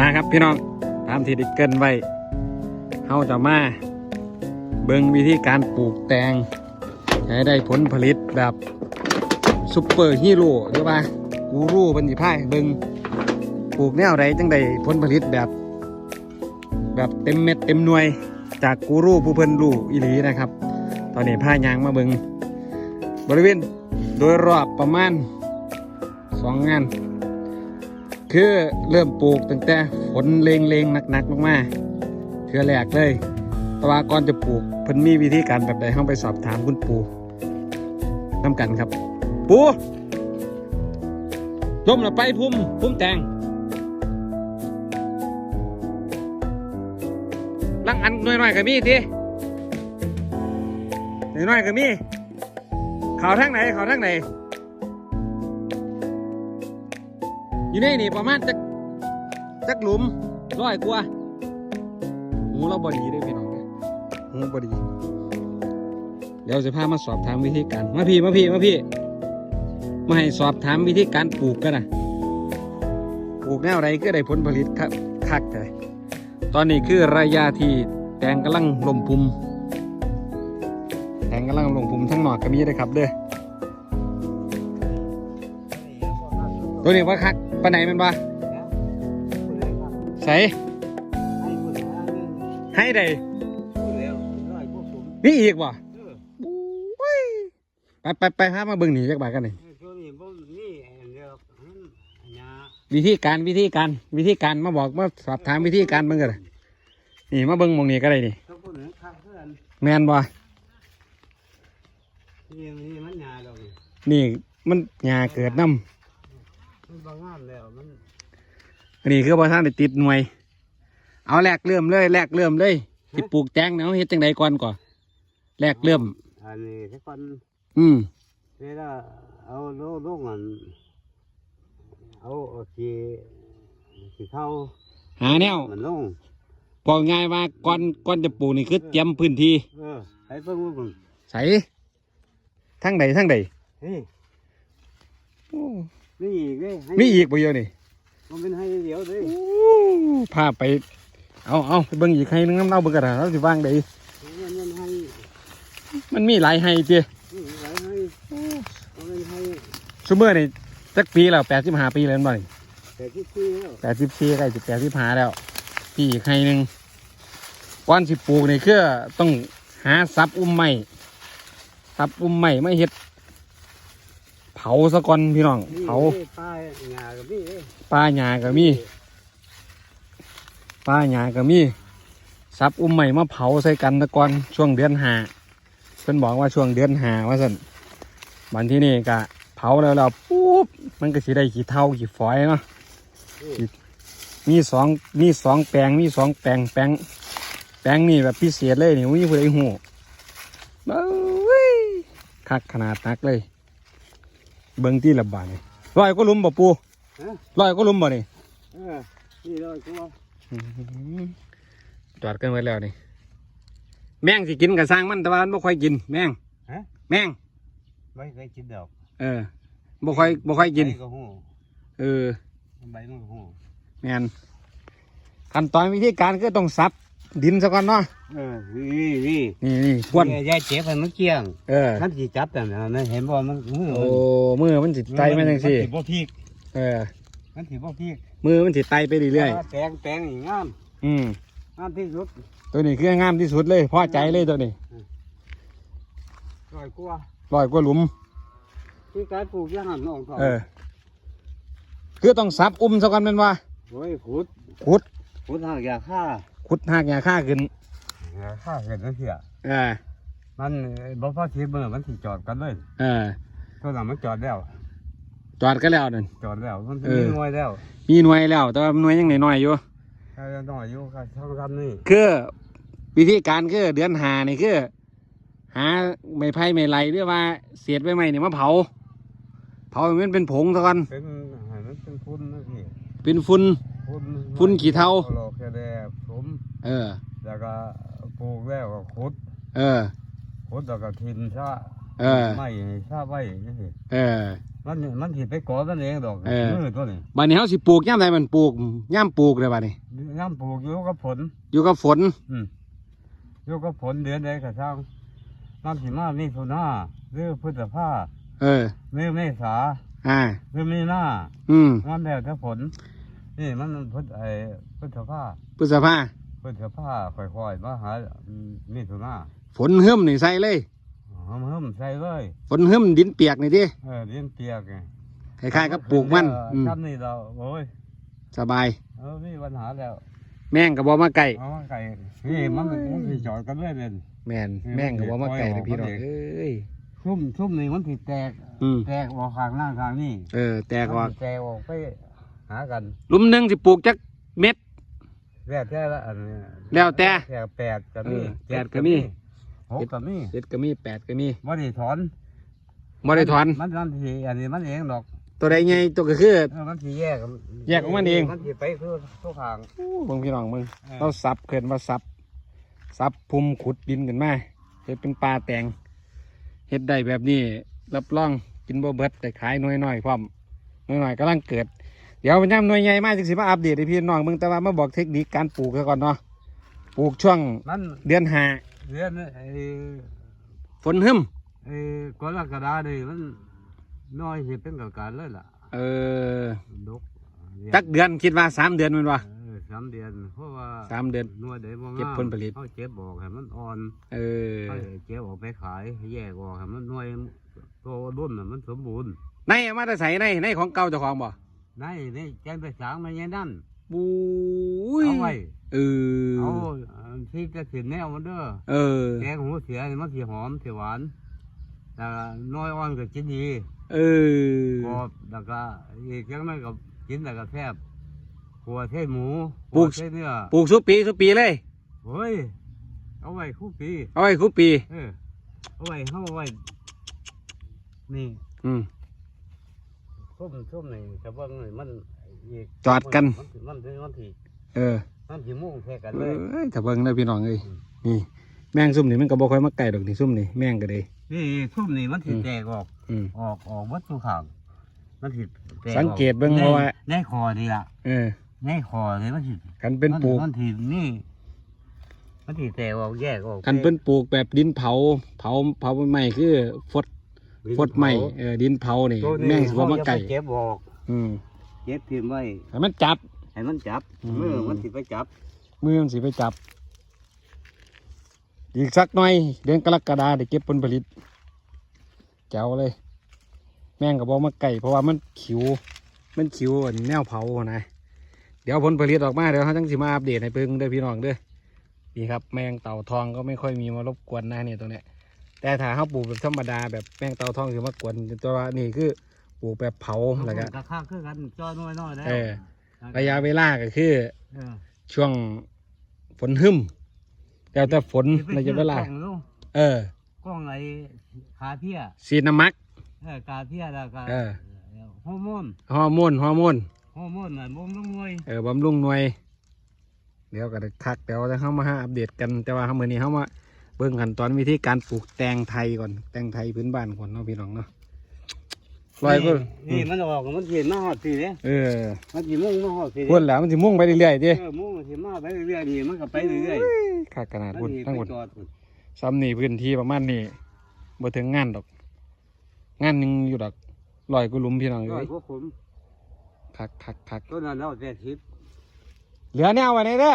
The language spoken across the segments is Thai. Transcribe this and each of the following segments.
มาครับพี่น้องตามที่ได้เกินไว้เฮาจะมา เบิ่งวิธีการปลูกแตงให้ได้ผลผลิตแบบซุปเปอร์ฮีโร่หรือว่ากูรูเป็นสิพายเบิ่งปลูกแนวใดจังใดผลผลิตแบบ แบบเต็มเม็ดเต็มหน่วยจากกูรูผู้เพิ่นรู้อีหลีนะครับ ตอนนี้พายางมาเบิงบริเวณโดยรอบประมาณสองงาน คือเริ่มปลูกตั้งแต่ฝนเลงเลงหนักๆลงมาเทือแรกเลยแต่ว่าก่อนจะปลูกเพิ่นมีวิธีการแบบใดเข้าไปสอบถามคุณปู่น้ำกันครับ ปู่ล้มละไปพุ่มพุ่มแตงลังอันหน่อยๆกับมีทีหน่อยๆกับมีเขาทางไหนเขาทางไหน อยู่ในนี่ประมาณจักจักหลุมร้อยกว่าหูเราบอดีเด้วยพี่น้องเด้อหูบอดีเดี๋ยวจะพามาสอบถามวิธีการมาพี่มาพี่มาพี่มาให้สอบถามวิธีการปลูกกันนะปลูกแนวไรก็ได้ผลผลิตคักคักเลยตอนนี้คือระยะที่แตงกำลังลมพุ่มแตงกำลังลงพุมทั้งหนอดก็มีเลยครับเด้อตัวนี้ว่าคัก ปานไหนแมันบ่ใส่ให้ได้มีอีกบ่โอ้ยไปไปไปหามาเบิ่งหนีจักบาทกันนี่วิธีการวิธีการวิธีการมาบอกมาสอบถามวิธีการเบิ่งกันน่ะนี่มาเบิ่งหมองนี้ก็ได้นี่แมนบ่นี่มันหญ้าเกิดน้ำ อันนี้คือพอท่านได้ติดหน่วย เอาแรกเริ่มเลยแรกเริ่มเลยที่ปลูกแตงเนาะเฮ็ดจังใดก่อนก่อนแรกเริ่ม อันนี้ทุกคนอืมเวลาเอาโลลูกมันเอาเอาขี้ขี้เท่าหาแนวมันลงบอกง่ายว่าก่อนก่อนจะปลูกนี่คือเตรียมพื้นที่เออให้เพิ่งว่ามึงใส่ทั้งใดทั้งใดเฮ้ยโอ้ นี่อีกเด้ให้มีอีกบ่เยอะนี่มันเป็นให้เดียวเด้โอ้พาไป เอาเอาไปเบิ่งอีกให้นึงน้ำเน่าเบิ่งกันนะเราสิว่างได้มันมันให้มันมีหลายให้เจ้นี่หลายให้มันเป็นให้ซุมื้อนี่จักปีแล้ว85ปีแล้วแม่นบ่นี่แต่ที่ที่แล้วแปดสิบสี่ใกล้จะแปดสิบห้าแล้วพี่อีกให้หนึ่งก่อนสิปลูกนี่คือต้องหาซับอุ้มไม้ซับอุ้มไม้ไม่เฮ็ด เผาซะก่อนพี่น้องนี่เผาด้ป้ายหญ้ากับนี่เด้ป้าหญ้าก็มีป้าหญ้าก็มีซับอุ้มไม้มาเผาใส่กันซะก่อนช่วงเดือนห้าเพิ่นบอกว่าช่วงเดือนห้าว่าสั่นวันที่นี่ก็เผาแล้วแล้วปุ๊บมันก็สิได้ขี้เท่าขี้ฝอยเนาะมีสองมีสองแปลงมีสองแปลงแปลงแปลงนี่แบบพิเศษเลยนี่มีผู้ใดหูเบ้ยคักขนาดนักเลย เบิ้งที่ละบาทนี่ร้อยก็ลุมบ่ปูฮะร้อยก็ลุมบ่นี่เออนี่เลยกูว่าอื้อหือจอดกันไว้แล้วนี่ แมงสิกินกับสร้างมันแต่ว่ามันบ่ค่อยกิน แมงฮะแมง ไม่เคยกินดอกเออบ่ค่อยบ่ค่อยกิน ใบก็หูเออ ใบมันก็หูแมนขั้นตอนวิธีการคือต้องซับ ดินซะก่อนเนาะเออนี่นี่นี่นี่พวนยายเจ็บให้มันเกลี้ยงเออมันสิจับแต่นะเห็นบ่มันมือโอ้มือมันสิไตมาจังซี่มันสิบ่พีกเออมันสิบ่พีกมือมันสิไตไปเรื่อยแปลงแปลงนี่งามๆอืมงามที่สุดตัวนี้คืองามที่สุดเลยพอใจเลยตัวนี้ร้อยกว่าร้อยกว่าหลุมที่การปลูกยางหันน้องทองเออคือต้องซับอุ้มซะก่อนแม่นว่าโอ้ยขุดขุดขุดหากยาฆ่า ขุดหากหญ้าค่าขึ้นยาฆ่าเห็นนั่นเสียเออมันบ่พอทีเมื่อมันสิจอดกันเลยเออตัวนั้นมันจอดแล้ว จอดกันแล้วนั่นจอดแล้ว มันเอมีอหน่วยแล้ว มีหน่วยแล้ว แต่ว่าหน่วยยังน้อยๆอยู่แค่น้อยอยู่ค่ะช่างทำนี่คือวิธีการคือเดือนหานี่คือ หาไม้ไผ่ไม้ไรหรือว่าเศษใบไม้นี่มาเผา เผาให้มันเป็นผงซะก่อนเป็นให้มันเป็นฝุ่นนะพี่เป็นฝุ่น ฝุ่นฝุ่นขี้เถ้าโลแค่แดดผมเออ แล้วก็ปลูกแล้วก็ขุดเออ ขุดแล้วก็ทินชะเออ ไม่ชะไว้จังซี่เออมันมันมันสิไปก่อมันเองดอกเออ มือตัวนี้บัดนี้เฮาสิปลูกย่ำใดมันปลูกย่ำปลูกเลยบัดนี้ น้ำปลูกอยู่กับฝนอยู่กับฝน อืมอยู่กับฝนเดือนใดก็ช่างน้ำสิมามีสุนาหรือพฤษภาเออ หรือเมษาอ่า หรือมีหน้าอืมมันแล้วแต่ฝน นี่มันพฤษไอ้พฤษภาพฤษภาพฤษภาค่อยๆมาหาอืมมีสุนาฝนเฮิ่มนี่ใส่เลยหอมเฮิมใส่เลยฝนเฮิ่มดินเปียกนี่ดิเออเลี้ยงเปียกไงคล้ายๆกับปลูกมันอืมทำนี่เราโอ้ยสบายเออมีปัญหาแล้ว แม่งก็บ่มาไก่เอามาไก่นี่มันมันสิจอดกันเลยเป็นแม่นแม่งก็บ่มาไก่เลยพี่น้องเอ้ยซุ่มซุ่มนี่มันสิแตกอืมแตกออกข้างหน้าข้างนี่เออแตกออกมันสิแตกออกไป หากันหลุมหนึงสิปลูกจักเม็ด แล้วแต่ละอันนี้แล้วแต่แตกแปดก็มีเออแปดก็มี หกก็มีเจ็ดก็มีแปดก็มีบ่ได้ถอนบ่ได้ถอน มันมันสิอันนี้มันเองดอกตัวใดใหญ่ตัวก็คือ เออมันสิแยกแยกของมันเอง มันสิไปคือทุกทาง เบิ่งพี่น้องมึงเออ เราซับเกินว่าซับซับพุ่มขุดดินกันมาเฮ็ดเป็นปลาแตงเฮ็ดได้แบบนี้ รับรองกินบ่เบิดแต่ขายน้อยน้อยๆพร้อมน้อยน้อยๆกำลังเกิด เดี๋ยวมันย่ำหน่วยใหญ่มากจึงสิมาอัปเดตให้พี่น้องมึงแต่ว่ามาบอกเทคนิคการปลูกซะก่อนเนาะปลูกช่วงมันเดือนห้าเรียนไอ้ฝนหึมไอ้กรกฎานี่มันน้อยสิเป็นกับการเลยล่ะเออดกเรียนจักเดือนคิดว่าสามเดือนแมันวะเออสามเดือนเพราะว่าสามเดือน หน่วยใดบ่งามเก็บผลผลิต เขาเจ็บบอกให้มันอ่อน เออ เขาเจ็บออกไปขายแยกออกให้มันหน่วยโตรุ่นน่ะมันสมบูรณ์ ในเอามาแต่ใส่ในในของเก่าเจ้าของบ่ ในนี่แกนไปสางมาอย่างนั้นบูยเอาไว้เออเอาอันที่จะสินแนวมันเด้อเออแกงหูเสียนี่มันสีหอมสีหวานแต่น้อยอ่อนก็กินดีเออกรอบแล้วก็อีกอย่างนั้นก็กินแล้วก็แซ่บหัวเทศหมูปลูกหัวเทศเนื้อปลูกสุปีสุปีเลยเฮ้ยเอาไว้คู่ปีเอาไว้คุปีเออเอาไว้เอาไว้นี่อืม ส้มส้มนี่แต่ว่ามันอีกจอดกัน มันสิมันสิมันสิเออมันสิมุ่งแค่กันเอเลย้ยถ้าเบิ่งได้อพี่น้องเอ้ยนี่ แมงซุ่มนี่มันก็บ่ค่อยมาไก่ดอกนี่ซุ่มนี่แมงก็ได้นี่ส้มนี่มันสิอืมแตกออกอืม ออกออกวัดทุกข้างมันสิแตกออกสังเกตเบิ่งเพราะว่าในคอนี่ล่ะเออในคอนี่มันสิกันเป็นปลูกมันสินี่ มันสิแตกออกแยกออกกันเป็นปลูกแบบดินเผา เผาเผาใหม่คือฟด ฟดใหม่เออดินเผานี่ตัวแมนี้งสิบ่มาไก่เขจะเจ็บออกอืมเจ็บพิมพ์ไว้ให้มันจับ ให้มันจับอืมมือมันสิไปจับมือมันสิไปจับ อีกสักหน่อย เดือนกรกฎาได้เก็บผลผลิตแจ๋วเลย แม่งกับบอกมาไก่เพราะว่ามันขิว มันขิวอันแนวเผานะเดี๋ยวผลผลิตออกมาเดี๋ยวเขาจังสิมาอัปเดตให้เพิ่งเด้อพี่น้องเด้อนี่ครับ แมงเต่าทองก็ไม่ค่อยมีมารบกวนนะเนี่ยตัวเนี้ย แต่ถ้าเขาปลูกแบบธรรมดาแบบแมงเต่าทองสิมากวนแต่ว่านี่คือปลูกแบบเผาแล้วก็กระข้างคือกันจ้อน้อยน้อยๆแล้วเออระยะเวลาก็คือเออช่วงฝนหึมแล้วแต่ฝนสิไประยะเวลากล้องลูกเออกล้องไอ้ขาเพี้ยสีน้ำมักเออกาเพี้ยแล้วก็เออฮอร์โมนฮอร์โมนฮอร์โมนฮอร์โมนน่ะบ่มต้องงวยเออบำรุงหน่วยเดี๋ยวก็จะทักเดี๋ยวจะเข้ามาหาอัปเดตกันแต่ว่าเมื่อนี้เข้ามา เบิ่งขั้นตอนวิธีการปลูกแตงไทยก่อน แตงไทยพื้นบ้านก่อนเนาะพี่น้องเนาะลอยก็นี่นี่มันออกมันเห็นมาหอดสิเด้เออ มันสิมุ่งมาหอดสิพุ่นแล้วมันสิมุ่งไปเรื่อยๆดิเออมุ่งมันสิมาไปเรื่อยๆนี่มันก็ไปเรื่อยขาดขนาดๆพุ่นมันสิทั้งไปหมดจอดพุ่นซ้ำนี่พื้นที่ประมาณนี้บ่ถึงงานดอก งานหนึงอยู่ดอกลอยกูหลุมพี่น้องร้อเอ้ยยกว่าผมคักคักคักต้นนั้นเอาแต่ทิพเหลือแนวไว้ไหนเด้อ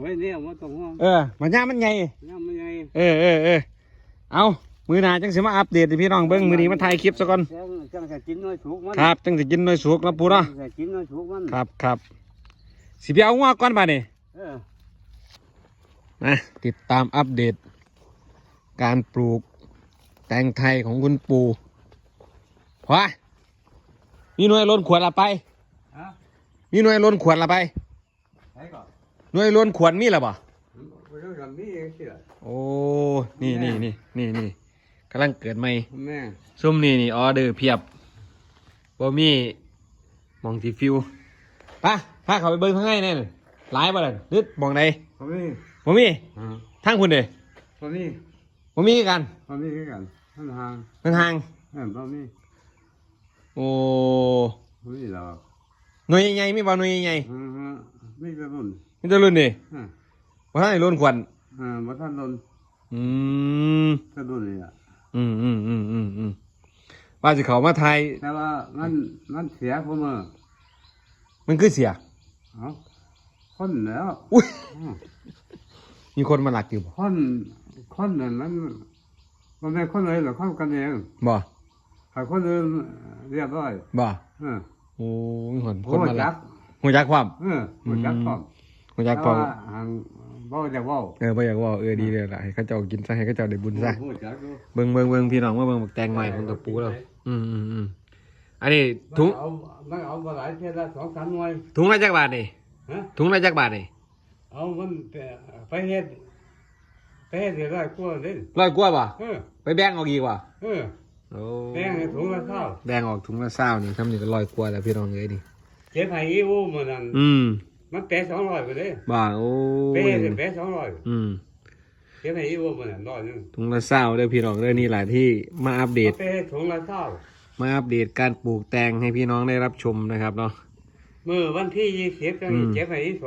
ไว้เนี่ยมันต้องห่วงเออมันย่ามันใหญ่ยังไม่ไงเออเออเออเอามือหนาจังสิมาอัปเดตให้พี่น้องเบิ้งมือนี้มาถ่ายคลิปซะก่อนจังจังจะกินน้อยสุกมันครับจังสิกินหน่อยสุกแล้วปูเนาะจังจะกินน้อยสุกมันครับครับสิไปเอางอกก่อนบ่านี่เออนะติดตามอัปเดต การปลูกแตงไทยของคุณปู่ว้ามีหน่วยล้นขวดละไปฮะมีหน่วยล้นขวดละไปใช่ก่อน หน่วยล้นขวดมีละบ่ไปเรื่องนี้เองสิล่ะโอ้นี่นี่นี่นี่นี่กำลังเกิดใหม่แม่ซุ่มนี่นี่ออเดอร์เพียบบ่มีหมองสีฟิวไป่ะพาเขาไปเบิ้งข้างในแน่นหลายบ่ล่ะนึดมองใดพอมีบ่มีฮะทั้งคุณเด้พอมีบ่มีกันพอมีคือกันท่านห่างมันห่างเออพอมีโโอ้นี่หรอกหน่วยใหญ่ๆมีบ่หน่วยใหญ่อือฮึไม่กระรุ่นๆ มีแต่รุ่นนี่อ่าบ่ทันได้รุ่นขวัญอ่าบ่ทันรุ่นอืมกระรุ่นนี่อะอืมอืมอืมอืมอืมว่าสิเขามาไทยแต่ว่ามันมันเสียผมเออมันคือเสียเอ้าคนแล้วอุ้ยอืมมีคนมาหลักอยู่บ่คนคนนั้นมันมันเป็นคนเลยหรอกคนกันเองบ่หากคนอื่นเรียบร้อยบ่เออโอ้มีคนโอ้คนมาหลัจักกหัวจักความ เออหัวจักพร้อม หัวจักความแต่ว่าหางบ่จะเว้าเออบ่อยากเว่าเออดีเลยล่ะให้เขาเจ้ากินซะให้เขาเจ้าได้บุญซะหัวจักอยู่เบิ่งเบิ่งเบิ่งพี่น้องว่าเบิ่งบักแตงใหม่ของตะปูแล้วอืมอืมอืมอันนี้ถุงมันเอามันเอามาหลายเท่าละสองสามหน่วย ถุงละจักบาทนี่ฮะ ถุงละจักบาทนี่เอามันไปไปเฮ็ดไปเฮ็ดเดี๋ยวได้กลัวเล่นร้อยกว่าบ่เออไปแบ่งออกอีกบ่เออโอ้แพงให้ถุงละเท่าแบ่งออกถุงละเศร้านี่ทำนี่ก็ร้อยกว่าแล้วพี่น้องเอ้ยนี่เจ็บให้อีวูมันนั่นอืม มันแปะสองร้อยไปเลยบ่าโอ้แปะยเฮ็ดแปะสองร้อยอืมเจ็บให้อีวูมันนั่นร้อยหนึงถุงละเศร้าเด้อพี่น้องเด้อนี่แหละที่มาอัปเดตไปเฮ็ดถุงละเท่ามาอัปเดตการปลูกแตงให้พี่น้องได้รับชมนะครับเนาะเมื่อวันที่ยี่สิบจังอืม เจ็บให้อีโส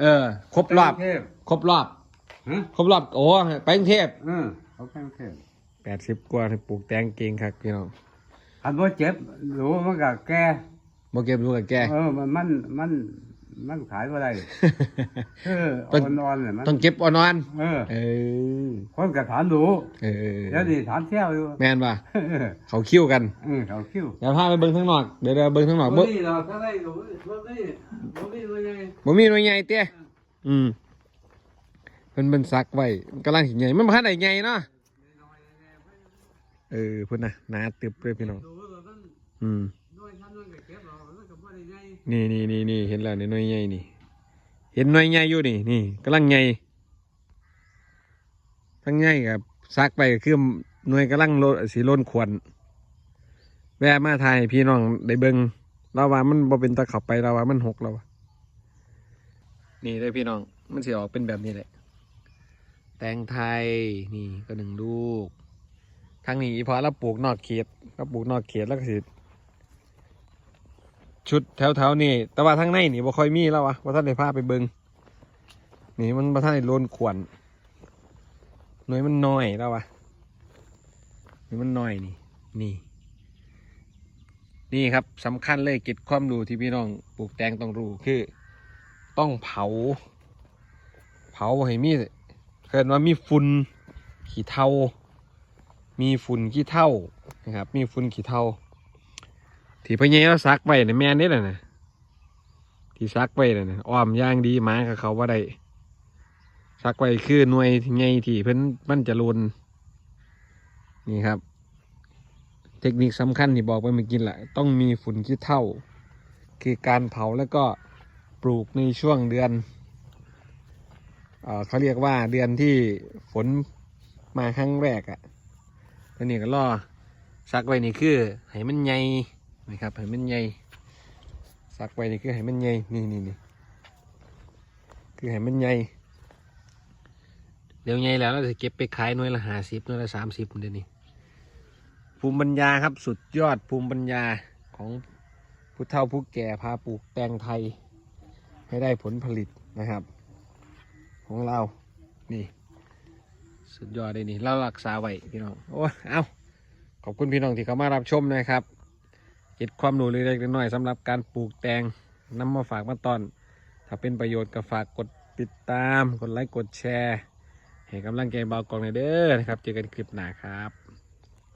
เออ ครบรอบ เทพครบรอบ ฮะครบรอบ โอ้ไปกรุงเทพเออเขาไปกรุงเทพแปดสิบกว่าที่ปลูกแตงเก่งครับพี่น้องอันว่าเจ็บหนูมันก็แก่บ่เก็บรู้กับแก เออมันมันมัน มันขายบ่ได้เออต้อ่นอนๆเนี่ยมันต้องเก็บอ่อนนอนเออเออ คนก็ถามหนูเออเออเดี๋ยวนี้ถามเที่ยวอยู่แม่นป่ะเออเขาคิ้วกันเออเขาคิ้วเดี๋ยวพาไปเบิ้งข้างนอกเดี๋ยวเดี๋ยวเบิ้งข้างนอกบ่บ่นี่เราถ้าได้ก็บ่บ่นี่บ่นี่ว่าไงบ่มีหน่วยใหญ่เตี้ยอืมเพิ่นเบิ่นซักไว้มันกำลังสิใหญ่มันบ่ทันได้ใหญ่เนาะเออพุ่นน่ะหนาตึบเลยพี่น้องดูว่ามันอืม นี่นี่นี่นี่เห็นแล้วนี่น่วยใหญ่นี่ เห็นน่วยใหญ่อยู่นี่นี่กำลังใหญ่ทั้งใหญ่กับซักไปก็คือหน่วยกำลังโลสีล้นขวนแวะมาไทยพี่น้องได้เบิงเราว่ามันบ่เป็นตะขับไปเราว่ามันหกเรานี่เลยพี่น้อง มันสิออกเป็นแบบนี้แหละแตงไทยนี่ก็หนึ่งลูกทางนี้อีพอเราปลูกนอกเขตเราปลูกนอกเขตแล้วก็สิ ชุดแถวๆนี่ แต่ว่าทางในนี่บ่ค่อยมีแล้ววะว่าท่านได้พาไปเบิงนี่มันบ่ท่านได้โลนขวนหน่วยมันน้อยแล้ววะนี่มันน้อยนี่ นี่ นี่ครับสำคัญเลยเก็บความรู้ที่พี่น้องปลูกแตงต้องรู้คือ ต้องเผา เผาบ่ให้มีเกิดว่ามีฝุ่นขี้เถ้ามีฝุ่นขี้เถ้านะครับ มีฝุ่นขี้เถ้า ที่พ่อใหญ่เราซักไว้ในแม่นนี่แหละนะที่ซักไว้น่ะอ้อมย่างดีมากับเขาว่าได้ซักไว้คือหน่วยที่ใหญ่ที่เพิ่นมันจะลนนี่ครับ เทคนิคสำคัญที่บอกไปเมื่อกี้แหละต้องมีฝุ่นขี้เท่า คือการเผาแล้วก็ปลูกในช่วงเดือนเอ่อเขาเรียกว่าเดือนที่ฝนมาครั้งแรกอะ่ะแล้วนี่ก็ล่อซักไว้นี่คือให้มันใหญ่ นะครับให้มันใหญ่ซักไว้นี่คือให้มันใหญ่นี่นี่นี่คือให้มันใหญ่เดี๋ยวใหญ่แล้วเราจะเก็บไปขายหน่วยละห้าสิบหน่วยละสามสิบเดี๋ยวนี้ภูมิปัญญาครับสุดยอดภูมิปัญญาของผู้เฒ่าผู้แก่พาปลูกแตงไทย ให้ได้ผลผลิตนะครับ ของเรานี่ สุดยอดเลยนี่เรารักษาไว้พี่น้องโอ้เอาขอบคุณพี่น้องที่เข้ามารับชมนะครับ เก็บความรู้เล็กๆน้อยๆสำหรับการปลูกแตงนำมาฝากมาตอน ถ้าเป็นประโยชน์ก็ฝากกดติดตาม กดไลค์ กดแชร์ ให้กำลังใจเบากองในเด้อนะครับ เจอกันคลิปหน้าครับ